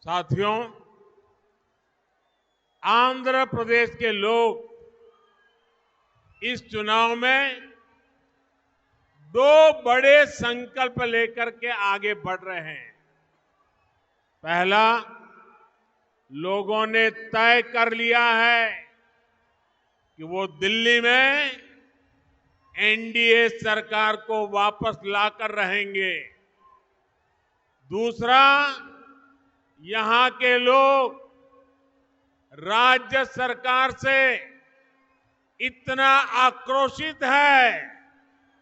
साथियों आंध्र प्रदेश के लोग इस चुनाव में दो बड़े संकल्प लेकर के आगे बढ़ रहे हैं पहला लोगों ने तय कर लिया है कि वो दिल्ली में एनडीए सरकार को वापस लाकर रहेंगे दूसरा यहां के लोग राज्य सरकार से इतना आक्रोशित है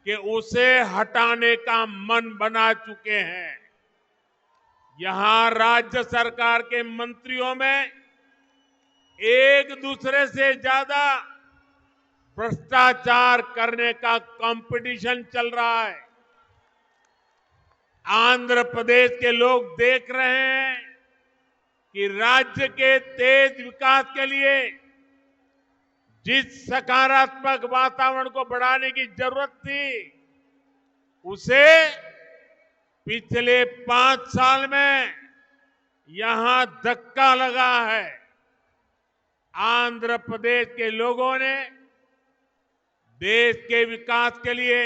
कि उसे हटाने का मन बना चुके हैं यहां राज्य सरकार के मंत्रियों में एक दूसरे से ज्यादा भ्रष्टाचार करने का कंपटीशन चल रहा है आंध्र प्रदेश के लोग देख रहे हैं कि राज्य के तेज विकास के लिए जिस सकारात्मक वातावरण को बढ़ाने की जरूरत थी उसे पिछले पांच साल में यहां धक्का लगा है आंध्र प्रदेश के लोगों ने देश के विकास के लिए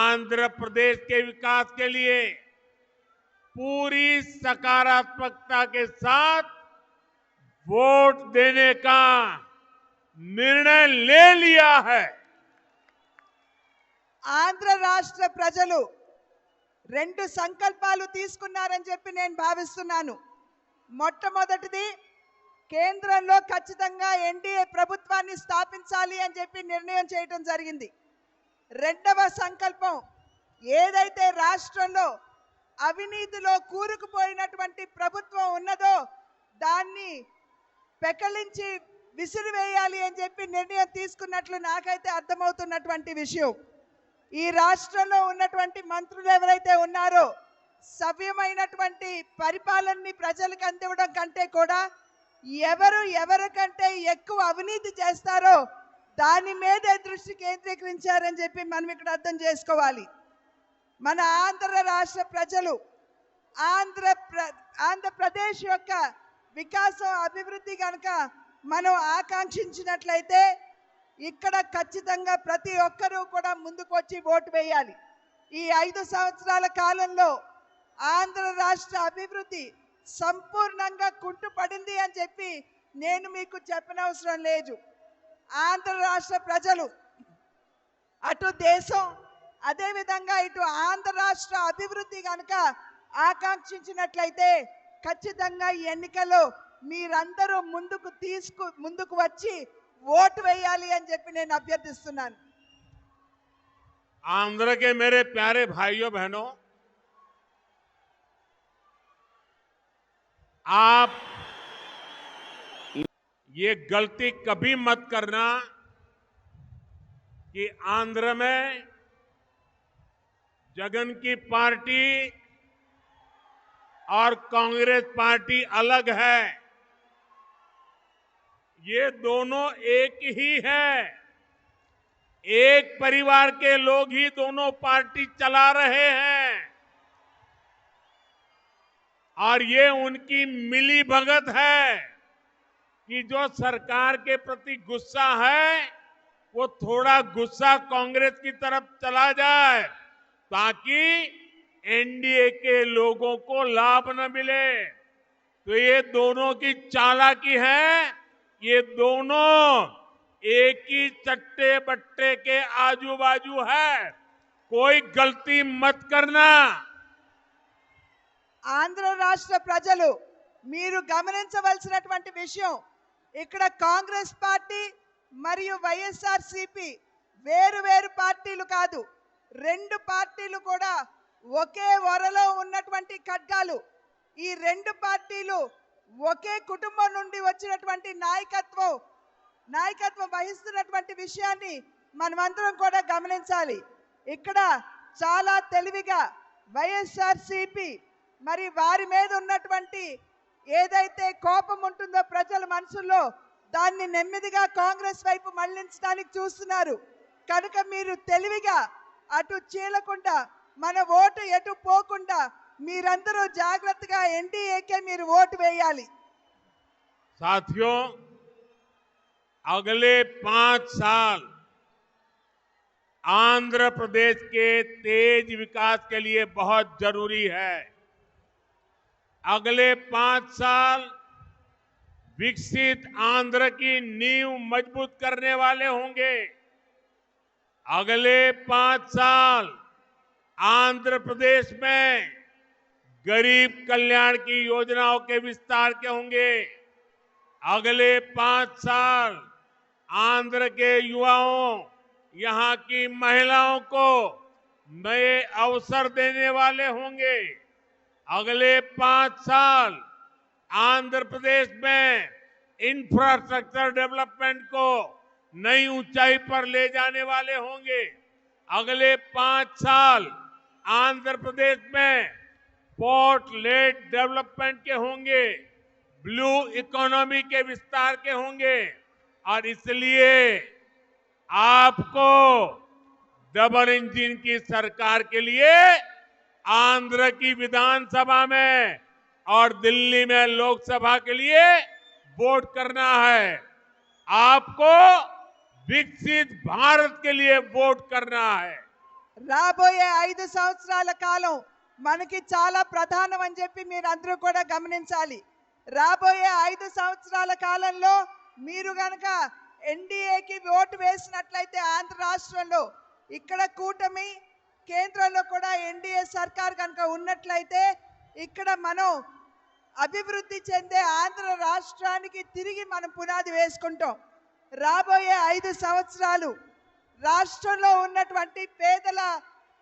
आंध्र प्रदेश के विकास के लिए पूरी सकारात्मकता के साथ वोट देने का निर्णय ले लिया है ఆంధ్ర రాష్ట్ర ప్రజలు రెండు సంకల్పాలు తీసుకున్నారని చెప్పి నేను భావిస్తున్నాను మొట్టమొదటిది కేంద్రంలో ఖచ్చితంగా ఎన్డీఏ ప్రభుత్వాన్ని స్థాపించాలి అని చెప్పి నిర్ణయం చేయటం జరిగింది రెండవ సంకల్పం ఏదైతే రాష్ట్రంలో అవినీతిలో కూరుకుపోయినటువంటి ప్రభుత్వం ఉన్నదో దాన్ని పెకలించి విసిరివేయాలి అని చెప్పి నిర్ణయం తీసుకున్నట్లు నాకైతే అర్థమవుతున్నటువంటి విషయం ఈ రాష్ట్రంలో ఉన్నటువంటి మంత్రులు ఎవరైతే ఉన్నారో సవ్యమైనటువంటి పరిపాలనని ప్రజలకు అందివ్వడం కంటే కూడా ఎవరు ఎవరికంటే ఎక్కువ అవినీతి చేస్తారో దాని మీదే దృష్టి కేంద్రీకరించారని చెప్పి మనం ఇక్కడ అర్థం చేసుకోవాలి మన ఆంధ్ర రాష్ట్ర ప్రజలు ఆంధ్ర ఆంధ్రప్రదేశ్ యొక్క వికాసం అభివృద్ధి కనుక మనం ఆకాంక్షించినట్లయితే ఇక్కడ ఖచ్చితంగా ప్రతి ఒక్కరూ కూడా ముందుకొచ్చి ఓటు వేయాలి ఈ ఐదు సంవత్సరాల కాలంలో ఆంధ్ర రాష్ట్ర అభివృద్ధి సంపూర్ణంగా కుంటుపడింది అని చెప్పి నేను మీకు చెప్పనవసరం లేదు ఆంధ్ర రాష్ట్ర ప్రజలు అటు దేశం అదే విధంగా ఇటు ఆంద్రా రాష్ట్ర అభివృద్ధి గనుక ఆకాంక్షించినట్లయితే ఖచ్చితంగా ఎన్నికల్లో మీరందరూ ముందుకు తీసుకో ముందుకు వచ్చి ఓటు వేయాలి అని చెప్పి నేను అభ్యర్థిస్తున్నాను ఆంద్రా కే मेरे प्यारे भाइयों बहनों आप यह गलती कभी मत करना कि आंदरा में जगन की पार्टी और कांग्रेस पार्टी अलग है ये दोनों एक ही है एक परिवार के लोग ही दोनों पार्टी चला रहे हैं और ये उनकी मिली भगत है कि जो सरकार के प्रति गुस्सा है वो थोड़ा गुस्सा कांग्रेस की तरफ चला जाए ताकि एनडीए के लोगों को लाभ न मिले तो ये दोनों की चालाकी है ये दोनों एक ही चट्टे बट्टे के आजू बाजू है कोई गलती मत करना आंध्र राष्ट्र प्रजल गमन विषय इकड़ कांग्रेस पार्टी मरी वैसआारसीपी वेर वेर पार्टी का రెండు పార్టీలు కూడా ఒకే వరలో ఉన్నటువంటి ఖడ్గాలు ఈ రెండు పార్టీలు ఒకే కుటుంబం నుండి వచ్చినటువంటి నాయకత్వం నాయకత్వం వహిస్తున్నటువంటి విషయాన్ని మనమందరం కూడా గమనించాలి ఇక్కడ చాలా తెలివిగా వైఎస్ఆర్సిపి మరి వారి మీద ఉన్నటువంటి ఏదైతే కోపం ఉంటుందో ప్రజల మనసుల్లో దాన్ని నెమ్మదిగా కాంగ్రెస్ వైపు మళ్లించడానికి చూస్తున్నారు కనుక మీరు తెలివిగా अट चील मन ओट एटक जाग्रत మీరందరూ జాగ్రత్తగా ఎన్డీఏకే మీరు अगले पांच साल आंध्र प्रदेश के तेज विकास के लिए बहुत जरूरी है अगले पांच साल विकसित आंध्र की नींव मजबूत करने वाले होंगे अगले पांच साल आंध्र प्रदेश में गरीब कल्याण की योजनाओं के विस्तार के होंगे अगले पांच साल आंध्र के युवाओं यहां की महिलाओं को नए अवसर देने वाले होंगे अगले पांच साल आंध्र प्रदेश में इंफ्रास्ट्रक्चर डेवलपमेंट को नई ऊंचाई पर ले जाने वाले होंगे अगले पांच साल आंध्र प्रदेश में पोर्ट लेट डेवलपमेंट के होंगे ब्लू इकोनॉमी के विस्तार के होंगे और इसलिए आपको डबल इंजन की सरकार के लिए आंध्र की विधानसभा में और दिल्ली में लोकसभा के लिए वोट करना है आपको వికసిత్ భారత్ వోట్ కర్నా రాబోయే ఐదు సంవత్సరాల కాలం మనకి చాలా ప్రధానం అని చెప్పి మీరు అందరూ కూడా గమనించాలి రాబోయే ఐదు సంవత్సరాల కాలంలో మీరు కనుక ఎన్డీఏకి ఓటు వేసినట్లయితే ఆంధ్ర రాష్ట్రంలో ఇక్కడ కూటమి కేంద్రంలో కూడా ఎన్డీఏ సర్కార్ కనుక ఉన్నట్లయితే ఇక్కడ మనం అభివృద్ధి చెందే ఆంధ్ర రాష్ట్రానికి తిరిగి మనం పునాది వేసుకుంటాం రాబోయే ఐదు సంవత్సరాలు రాష్ట్రంలో ఉన్నటువంటి పేదల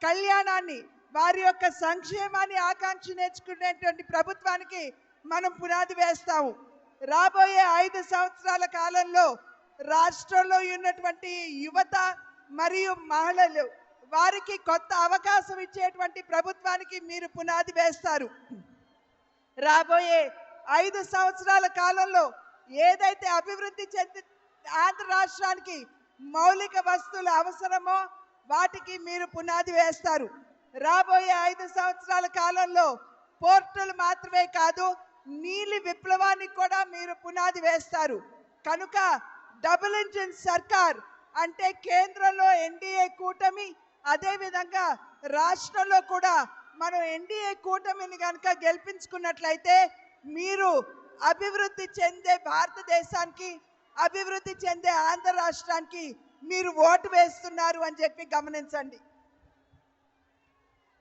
కళ్యాణాన్ని వారి యొక్క సంక్షేమాన్ని ఆకాంక్ష నేర్చుకునేటువంటి ప్రభుత్వానికి మనం పునాది వేస్తాము రాబోయే ఐదు సంవత్సరాల కాలంలో రాష్ట్రంలో ఉన్నటువంటి యువత మరియు మహిళలు వారికి కొత్త అవకాశం ఇచ్చేటువంటి ప్రభుత్వానికి మీరు పునాది వేస్తారు రాబోయే ఐదు సంవత్సరాల కాలంలో ఏదైతే అభివృద్ధి చెంది ఆంధ్ర రాష్ట్రానికి మౌలిక వస్తువులు అవసరమో వాటికి మీరు పునాది వేస్తారు రాబోయే ఐదు సంవత్సరాల కాలంలో పోర్టులు మాత్రమే కాదు నీలి విప్లవానికి కూడా మీరు పునాది వేస్తారు కనుక డబుల్ ఇంజిన్ సర్కార్ అంటే కేంద్రంలో ఎన్డీఏ కూటమి అదేవిధంగా రాష్ట్రంలో కూడా మనం ఎన్డీఏ కూటమిని కనుక గెలిపించుకున్నట్లయితే మీరు అభివృద్ధి చెందే భారతదేశానికి అభివృద్ధి చెందే ఆంధ్ర రాష్ట్రానికి మీరు ఓటు వేస్తున్నారు అని చెప్పి గమనించండి